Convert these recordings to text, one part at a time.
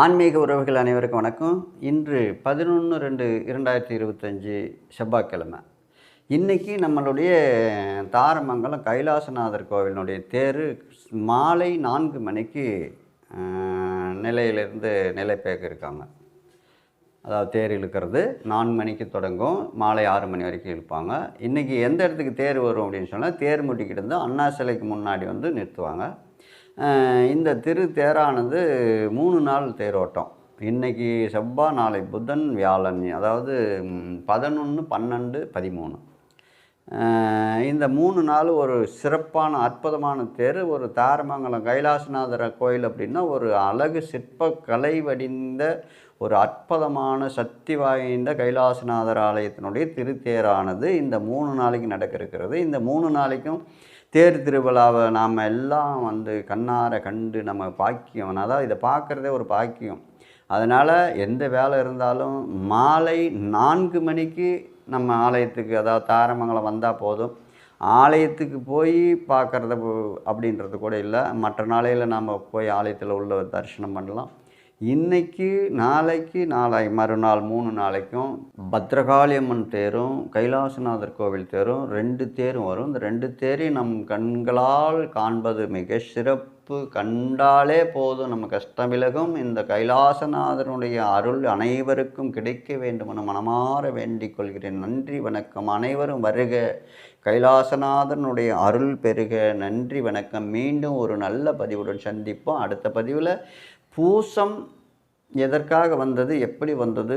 ஆன்மீக உறவுகள் அனைவருக்கும் வணக்கம். இன்று பதினொன்று ரெண்டு இரண்டாயிரத்தி இருபத்தஞ்சி செவ்வாய்க்கிழமை. இன்றைக்கி நம்மளுடைய தாரமங்கலம் கைலாசநாதர் கோவிலினுடைய தேர் மாலை நான்கு மணிக்கு நிலையிலிருந்து நிலை இருக்காங்க. அதாவது தேர் இழுக்கிறது. நான்கு மணிக்கு தொடங்கும். மாலை ஆறு மணி வரைக்கும் இழுப்பாங்க. இன்றைக்கி எந்த இடத்துக்கு தேர் வரும் அப்படின்னு சொன்னால் தேர் முட்டிக்கிட்டு இருந்து அண்ணா சிலைக்கு முன்னாடி வந்து நிறுத்துவாங்க. இந்த திரு தேரானது மூணு நாள் தேரோட்டம். இன்றைக்கி செவ்வாய் நாளை புதன் வியாழன் அதாவது பதினொன்று பன்னெண்டு பதிமூணு. இந்த மூணு நாள் ஒரு சிறப்பான அற்புதமான தேர். ஒரு தாரமங்கலம் கைலாசநாதர் கோயில் அப்படின்னா ஒரு அழகு சிற்ப கலை வடிந்த ஒரு அற்புதமான சக்தி வாய்ந்த கைலாசநாதர் ஆலயத்தினுடைய திருத்தேரானது இந்த மூணு நாளைக்கு நடக்க இருக்கிறது இந்த மூணு நாளைக்கும் தேர் திருவிழாவை நாம் எல்லாம் வந்து கண்ணார கண்டு நம்ம பாக்கியம். அதாவது இதை பார்க்குறதே ஒரு பாக்கியம். அதனால் எந்த வேலை இருந்தாலும் மாலை நான்கு மணிக்கு நம்ம ஆலயத்துக்கு அதாவது தாரமங்கலம் வந்தால் போதும். ஆலயத்துக்கு போய் பார்க்குறது அப்படின்றது கூட இல்லை. மற்ற நாளையில் நாம் போய் ஆலயத்தில் உள்ள தரிசனம் பண்ணலாம். இன்னைக்கு நாளைக்கு நாளை மறுநாள் மூணு நாளைக்கும் பத்ரகாளியம்மன் தேரும் கைலாசநாதர் கோவில் தேரும் ரெண்டு தேரும் வரும். இந்த ரெண்டு தேரையும் நம் கண்களால் காண்பது மிக சிறப்பு. கண்டாலே போதும் நம்ம கஷ்டம் விலகும் இந்த கைலாசநாதனுடைய அருள் அனைவருக்கும் கிடைக்க வேண்டும் என மனமாற வேண்டிக் கொள்கிறேன். நன்றி வணக்கம். அனைவரும் வருக. கைலாசநாதனுடைய அருள் பெருக. நன்றி வணக்கம். மீண்டும் ஒரு நல்ல பதிவுடன் சந்திப்போம். அடுத்த பதிவில் பூசம் எதற்காக வந்தது எப்படி வந்தது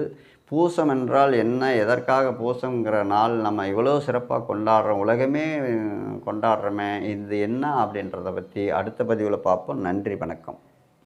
பூசம் என்றால் என்ன எதற்காக பூசங்கிற நாள் நம்ம இவ்வளோ சிறப்பாக கொண்டாடுறோம் உலகமே கொண்டாடுறோமே இது என்ன அப்படின்றத பற்றி அடுத்த பதிவில் பார்ப்போம். நன்றி வணக்கம்.